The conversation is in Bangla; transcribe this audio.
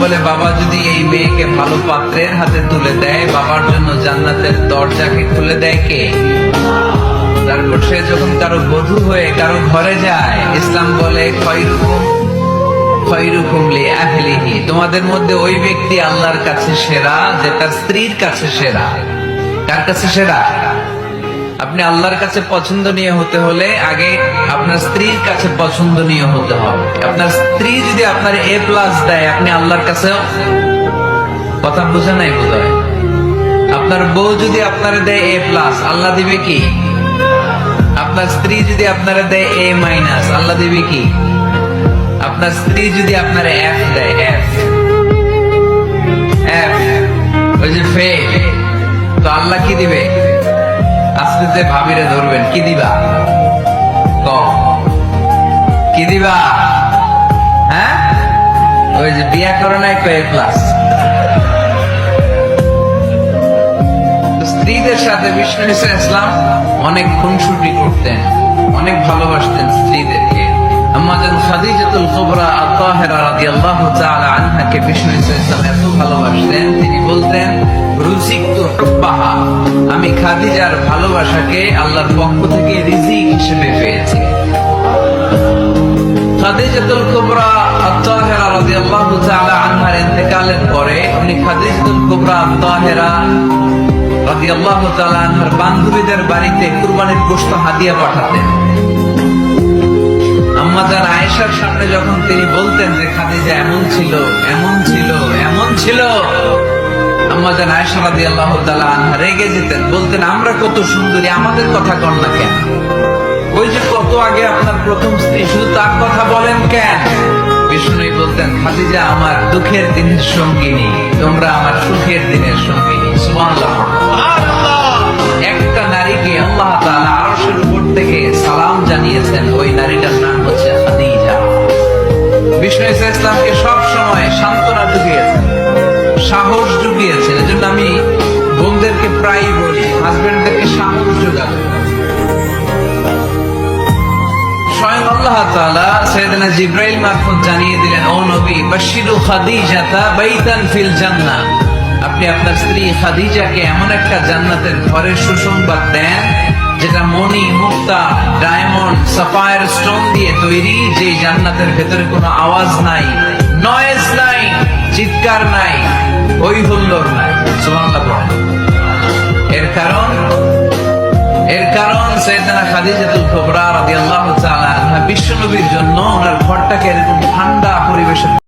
বলে, বাবা, যদি এই মেয়েকে ভালো পাত্রের হাতে তুলে দেয়, বাবার জন্য জান্নাতের দরজাকে খুলে দেয় কে? তারপর সে যখন কারও বধূ হয়ে কারও ঘরে যায়, ইসলাম বলে তোমাদের মধ্যে ওই ব্যক্তি আল্লাহর কাছে সেরা, যে তার স্ত্রীর কাছে সেরা। কার কাছে সেরা? আপনি আল্লাহর কাছে পছন্দনীয় হতে হলে আগে আপনার স্ত্রীর কাছে পছন্দনীয় হতে হবে। আপনার স্ত্রী যদি আপনার এ প্লাস দেয়, আপনি আল্লাহর কাছে কথা বোঝা নাই বোধ আপনার বউ যদি আপনার দেয় এ প্লাস আল্লাহ দিবে কি? আপনার স্ত্রী যদি আপনারা দেয় এ মাইনাস আল্লাহ দিবে কি? আপনার স্ত্রী যদি আপনার এফ দেয় এফ এফ ওই যে ফে তো আল্লাহ কি দিবে? আস্তে ভাবিরে ধরবেন। কি দিবা? কি দিবা? হ্যাঁ? ওই যে বিয়া করে নাই কয়ে প্লাস স্ত্রীদের সাথে বিষ্ণু ইসা ইসলাম অনেক খুনসুটি করতেন, অনেক ভালোবাসতেন স্ত্রীদেরকে। আমাদের খাদিজাতুল কুবরা আত-তাহিরা তাআলা আনহাকে বিষ্ণু ইসা ইসলাম এত ভালোবাসতেন, তিনি বলতেন রুজিকতু হুব্বাহা। আমি খাদিজার ভালোবাসাকে আল্লাহর পক্ষ থেকে রিজিক হিসেবে পেয়েছি। খাদিজাতুল কুবরা রাদিয়াল্লাহু তাআলা আনহার ইন্তেকালের পরে উনি খাদিজাতুল কুবরা রাদিয়াল্লাহু তাআলা আনহার বান্ধবীদের বাড়িতে কুরবানির গোশত হাদিয়া পাঠাতেন। আম্মাজান আয়েশার সামনে যখন তিনি বলতেন যে খাদিজা এমন ছিল এমন ছিল এমন ছিল আম্মাজান আয়েশা রাদিয়াল্লাহু তাআলা আনহা রেগে যেতেন বলতেন আমরা কত সুন্দরী আমাদের কথা কর না কেন? ওই যে কত আগে আপনার প্রথম স্ত্রী শুধু তার কথা বলেন কেন? বিষ্ণুই বলতেন খাদিজা আমার দুঃখের দিনের সঙ্গিনী তোমরা আমার সুখের দিনের সঙ্গিনী সুবহানাল্লাহ। একটা নারীকে আল্লাহ তাআলা আরশের উপর থেকে সালাম জানিয়েছেন ওই নারীটার নাম হচ্ছে খাদিজা। বিষ্ণু ইসলামকে সব সময় সান্ত্বনা জুগিয়েছেন সাহস জুগিয়েছেন। এজন্য আমি বোনদেরকে প্রায়ই বলি হাজবেন্ডদেরকে সাহস যোগাবে স্বয়ং আল্লাহ তাআলা সাইয়েদনা জিব্রাইল মারফত জানিয়ে দিলেন, ও নবী বাশিরু খাদিজাতা বাইতান ফিল জান্নাহ। আপনি আপনার স্ত্রী খাদিজাকে এমন একটা জান্নাতের ঘরের সুসংবাদ দেন, যেটা মণি, মুক্তা, ডায়মন্ড, সাফায়ার স্টোন দিয়ে তৈরি, যে জান্নাতের ভেতরে কোনো আওয়াজ নাই। নয়েজ নাই চিৎকার নাই ওই হুল্লোর নাই। এর কারণ এর কারণ সৈয়দনা খাদিজাতুল কুবরা রাদিয়াল্লাহু তাআলা বিশ্বনবীর জন্য ওনার ঘরটাকে এরকম ঠান্ডা পরিবেশে